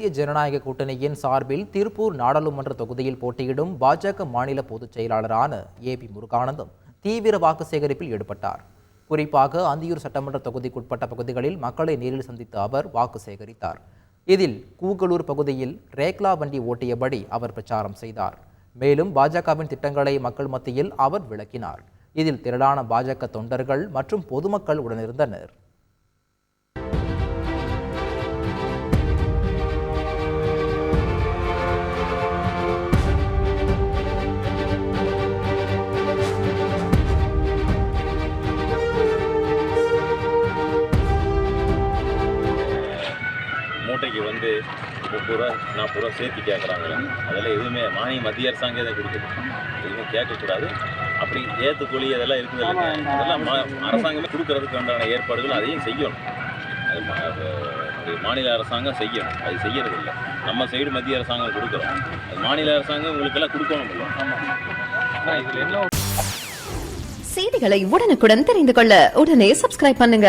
தேசிய ஜனநாயக கூட்டணியின் சார்பில் திருப்பூர் நாடாளுமன்ற தொகுதியில் போட்டியிடும் பாஜக மாநில பொதுச் செயலாளரான ஏ பி முருகானந்தம் தீவிர வாக்கு சேகரிப்பில் ஈடுபட்டார். குறிப்பாக அந்தியூர் சட்டமன்ற தொகுதிக்குட்பட்ட பகுதிகளில் மக்களை நேரில் சந்தித்த அவர் வாக்கு சேகரித்தார். இதில் கூகலூர் பகுதியில் ரேக்லா வண்டி ஓட்டியபடி அவர் பிரச்சாரம் செய்தார். மேலும் பாஜகவின் திட்டங்களை மக்கள் மத்தியில் அவர் விளக்கினார். இதில் திரளான பாஜக தொண்டர்கள் மற்றும் பொதுமக்கள் உடனிருந்தனர். மூட்டைக்கு வந்து முப்பது ரூபா நாற்பது ரூபா சேர்த்து கேட்குறாங்களே அதெல்லாம் எதுவுமே மானியம் மத்திய அரசாங்கம் இதை கொடுக்குது. எதுவுமே கேட்கக்கூடாது. அப்படி ஏற்றுக்கூலி அதெல்லாம் இருக்குது இல்லைங்க. அதெல்லாம் அரசாங்கமே கொடுக்கறதுக்கு உண்டான ஏற்பாடுகள் அதையும் செய்யணும். அது மாநில அரசாங்கம் செய்யணும். அது செய்யறது இல்லை. நம்ம சைடு மத்திய அரசாங்கம் கொடுக்குறோம். அது மாநில அரசாங்கம் உங்களுக்கெல்லாம் கொடுக்கணும் இல்லை செய்திகளை உடனுக்குடன் தெரிந்து கொள்ள உடனே சப்ஸ்கிரைப் பண்ணுங்க.